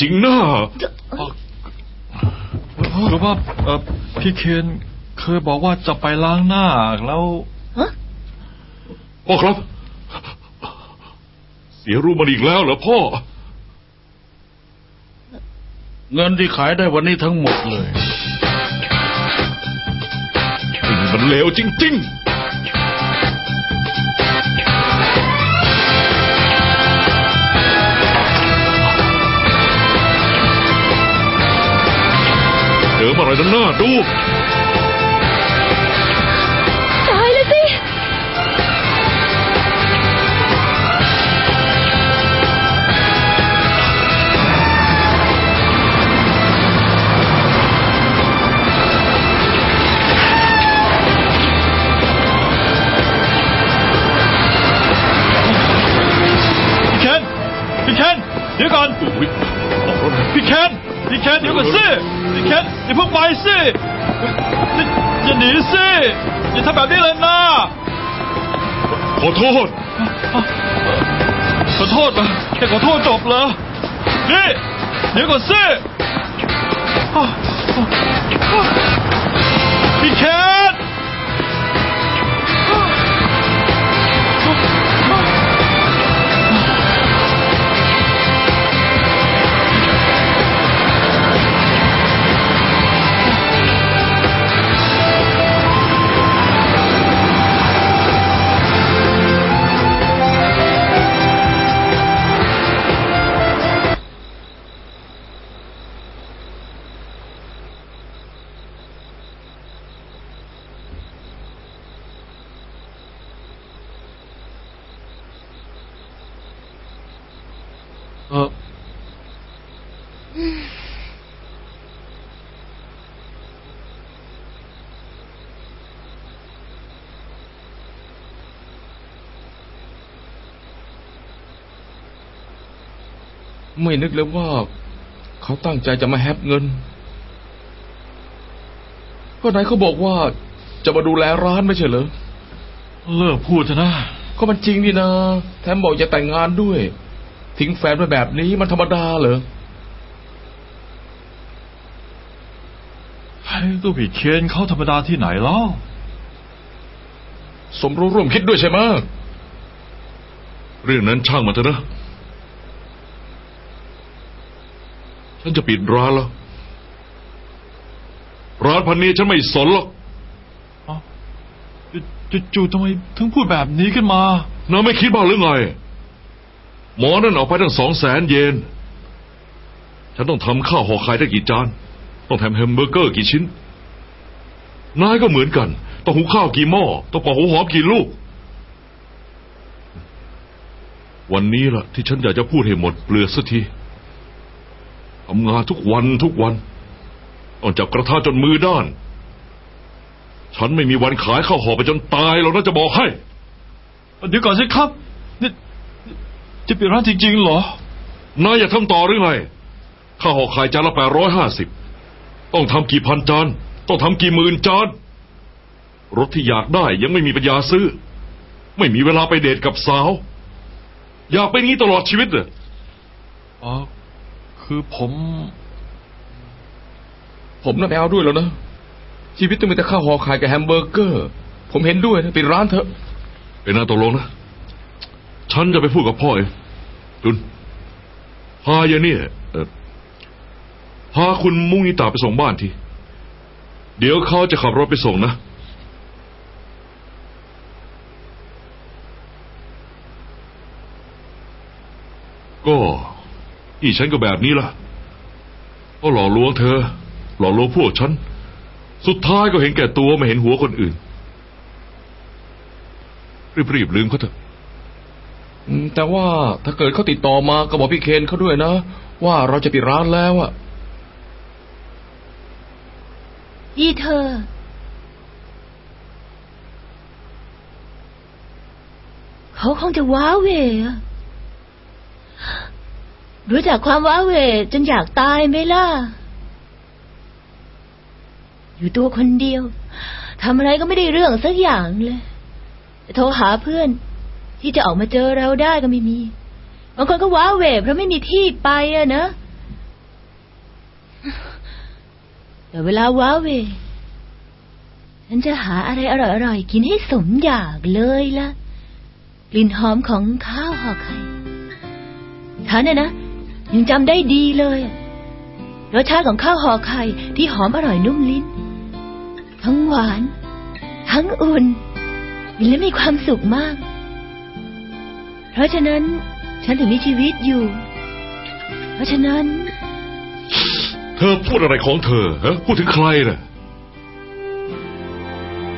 จริงนะหรือว่าเออพี่เคนเคยบอกว่าจะไปล้างหน้าแล้วฮะพ่อครับ เสียรู้มันอีกแล้วเหรอพ่อ เงินที่ขายได้วันนี้ทั้งหมดเลย มันเลวจริง ๆ อมาอะไรนั่นหน้าดู ตายแล้วสิ พี่เคนพี่เคนเดี๋ยวก่อน อุ๊ย คนพี่เคนเดี๋ยวก่อนสิพี่เคนอย่าเพิ่งไปสิอย่าอย่าหนีสิอย่าทำแบบนี้เลยนะขอโทษ ขอโทษนะแค่ขอโทษจบเหรอนี่เดี๋ยวก่อนสิพี่เค เออไม่นึกเลยว่า เขาตั้งใจจะมาแฮปเงิน ก็ไหนเขาบอกว่าจะมาดูแลร้านไม่ใช่เหรอ เลิกพูดเถอะนะ ก็มันจริงนี่นะ แถมบอกจะแต่งงานด้วย ทิ้งแฟนไปแบบนี้มันธรรมดาเหรอให้ตัวพี่เคนเขาธรรมดาที่ไหนเล่าสมรู้ร่วมคิดด้วยใช่ไหมเรื่องนั้นช่างมันเถอะนะฉันจะปิดร้านแล้ว ร้านพันนี้ฉันไม่สนหรอกจู่ๆทำไมถึงพูดแบบนี้ขึ้นมาน้าไม่คิดบ้างหรือไง หมอนั่นเอาไปตั้งสองแสนเยน ฉันต้องทำข้าวห่อไข่ได้กี่จาน ต้องทำแฮมเบอร์เกอร์กี่ชิ้น นายก็เหมือนกัน ต้องหุงข้าวกี่หม้อ ต้องปอกหัวหอมกี่ลูก วันนี้ล่ะ ที่ฉันอยากจะพูดให้หมดเปลือกสักทีทำงานทุกวันทุกวันต้องจับกระทะจนมือด้าน ฉันไม่มีวันขายข้าวห่อไปจนตายหรอกนะจะบอกให้ เดี๋ยวก่อนสิครับนี่ จะปิดร้านจริงๆเหรอ นายอยากทำต่อหรือไง ข้าวห่อไข่จานละแปดร้อยห้าสิบ ต้องทำกี่พันจาน ต้องทำกี่หมื่นจาน รถที่อยากได้ยังไม่มีปัญญาซื้อ ไม่มีเวลาไปเดทกับสาว อยากเป็นงี้ตลอดชีวิตเลยอ๋อ คือผม ผมน่ะไม่เอาด้วยแล้วนะ ชีวิตต้องมีแต่ข้าวห่อไข่กับแฮมเบอร์เกอร์ ผมเห็นด้วยนะปิดร้านเถอะ เป็นนาตกลงนะ ฉันจะไปพูดกับพ่อเองจุนพายาเนี่ยเอ่อพาคุณมุงนิตาไปส่งบ้านที เดี๋ยวเขาจะขับรถไปส่งนะ ก็นี่ฉันก็แบบนี้ล่ะก็หล่อลวงเธอ หล่อลวงพวกฉัน สุดท้ายก็เห็นแก่ตัวไม่เห็นหัวคนอื่น รีบๆลืมเขาเถอะ แต่ว่าถ้าเกิดเขาติดต่อมาก็บอกพี่เคนเขาด้วยนะ ว่าเราจะปิดร้านแล้วอะนี่เธอ เขาคงจะว้าเหวอะรู้จักความว้าเหวจนอยากตายไหมล่ะ อยู่ตัวคนเดียวทำอะไรก็ไม่ได้เรื่องสักอย่างเลย โทรหาเพื่อน ที่จะออกมาเจอเราได้ก็ไม่มีบางคนก็ว้าเหวเพราะไม่มีที่ไปอะนะ แต่เวลาว้าเหวฉันจะหาอะไรอร่อยๆกินให้สมอยากเลยล่ะ กลิ่นหอมของข้าวห่อไข่ฉันน่ะนะยังจำได้ดีเลยรสชาติของข้าวห่อไข่ที่หอมอร่อยนุ่มลิ้น ทั้งหวาน ทั้งอุ่นกินแล้วมีความสุขมาก เพราะฉะนั้น ฉันถึงมีชีวิตอยู่ เพราะฉะนั้น เธอพูดอะไรของเธอฮะพูดถึงใครน่ะ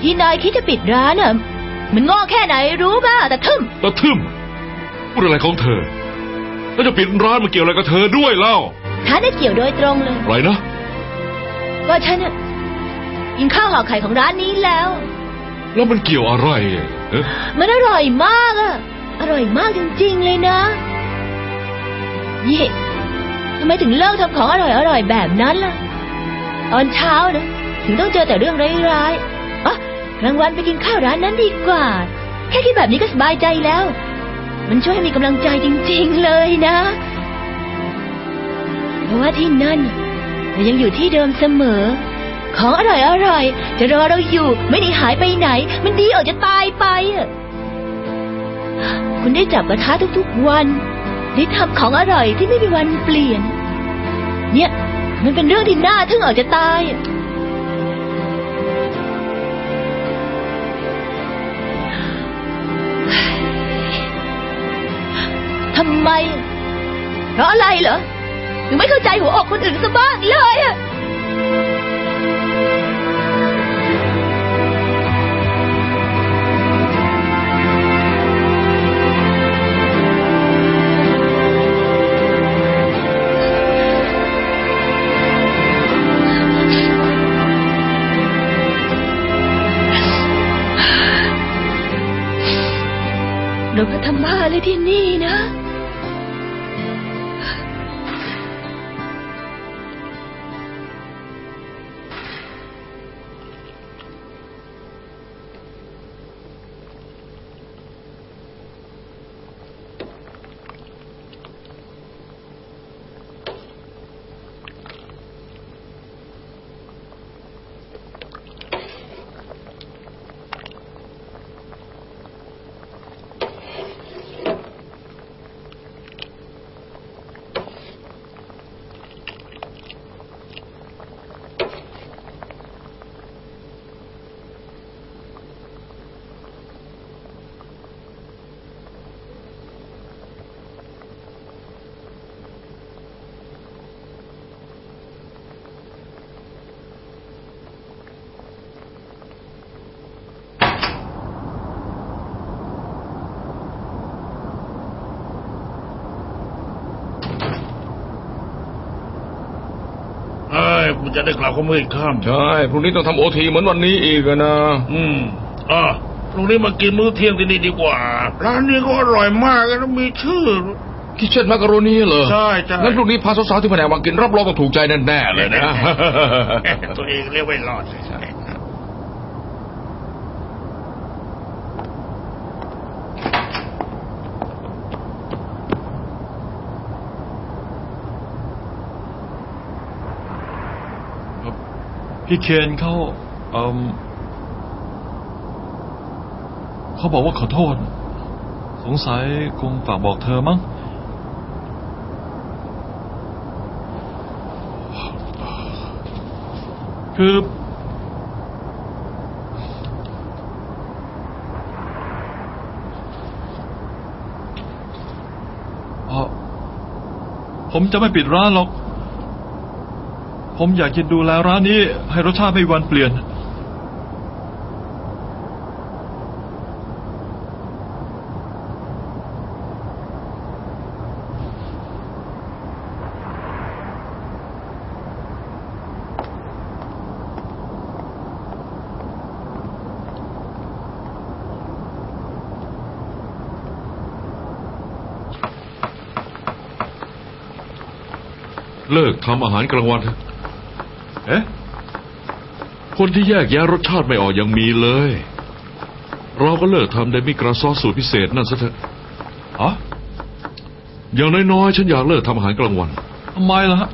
ที่นายคิดจะปิดร้านอะ มันโง่แค่ไหนรู้ป่ะแต่ทึมตะทึมพูดอะไรของเธอ แล้วจะปิดร้านมันเกี่ยวอะไรกับเธอด้วยเล่าฉันน่ะเกี่ยวโดยตรงเลย อะไรนะก็ฉันน่ะกินข้าวห่อไข่ของร้านนี้แล้ว แล้วมันเกี่ยวอะไรเอ๊ะมันอร่อยมากอะ อร่อยมากจริงๆเลยนะนี่ทำไมถึงเลิกทำของอร่อยๆแบบนั้นล่ะ ตอนเช้านะ ถึงต้องเจอแต่เรื่องร้ายๆอะกลางวันไปกินข้าวร้านนั้นดีกว่า แค่คิดแบบนี้ก็สบายใจแล้ว มันช่วยให้มีกำลังใจจริงๆเลยนะเพราะว่าที่นั่นเรายังอยู่ที่เดิมเสมอ ของอร่อยๆจะรอเราอยู่ไม่หนีหายไปไหน มันดีออกจะตายไปอะ คุณได้จับกระทะทุกๆวันได้ทำของอร่อยที่ไม่มีวันเปลี่ยน เนี่ย มันเป็นเรื่องที่น่าทึ่งออกจะตายอะทำไม เพราะอะไรเหรอถึงไม่เข้าใจหัวอกคนอื่นซะบ้างเลยอะ ที่นี่ นะเอ้ยกูจะได้กลับก็มืดค่ำใช่พรุ่งนี้ต้องทำโอทีเหมือนวันนี้อีกอะนะอืมอะพรุ่งนี้มากินมื้อเที่ยงที่นี่ดีกว่า ร้านนี้ก็อร่อยมากแล้วมีชื่อคิดเช่นมักกะโรนีเหรอใช่ใช่งั้นพรุ่งนี้พาสาวๆที่แผนกมากินรับรองต้องถูกใจแน่ๆเลยนะ ตัวเองเรียกไม่รอดเลย พี่เคนเขาเอมเขาบอกว่าขอโทษ สงสัยคงฝากบอกเธอมั้งคืออ่อผมจะไม่ปิดร้านหรอก ผมอยากจะดูแลร้านนี้ ให้รสชาติไม่วันเปลี่ยน เลิกทำอาหารกลางวันเถอะ เอ๊ะ คนที่แยกแยะรสชาติไม่ออกยังมีเลย เราก็เลิกทำเดมิกราซอสสูตรพิเศษนั่นซะเถอะอ๋ออย่างน้อยๆ ฉันอยากเลิกทำอาหารกลางวัน ทำไมล่ะฮะ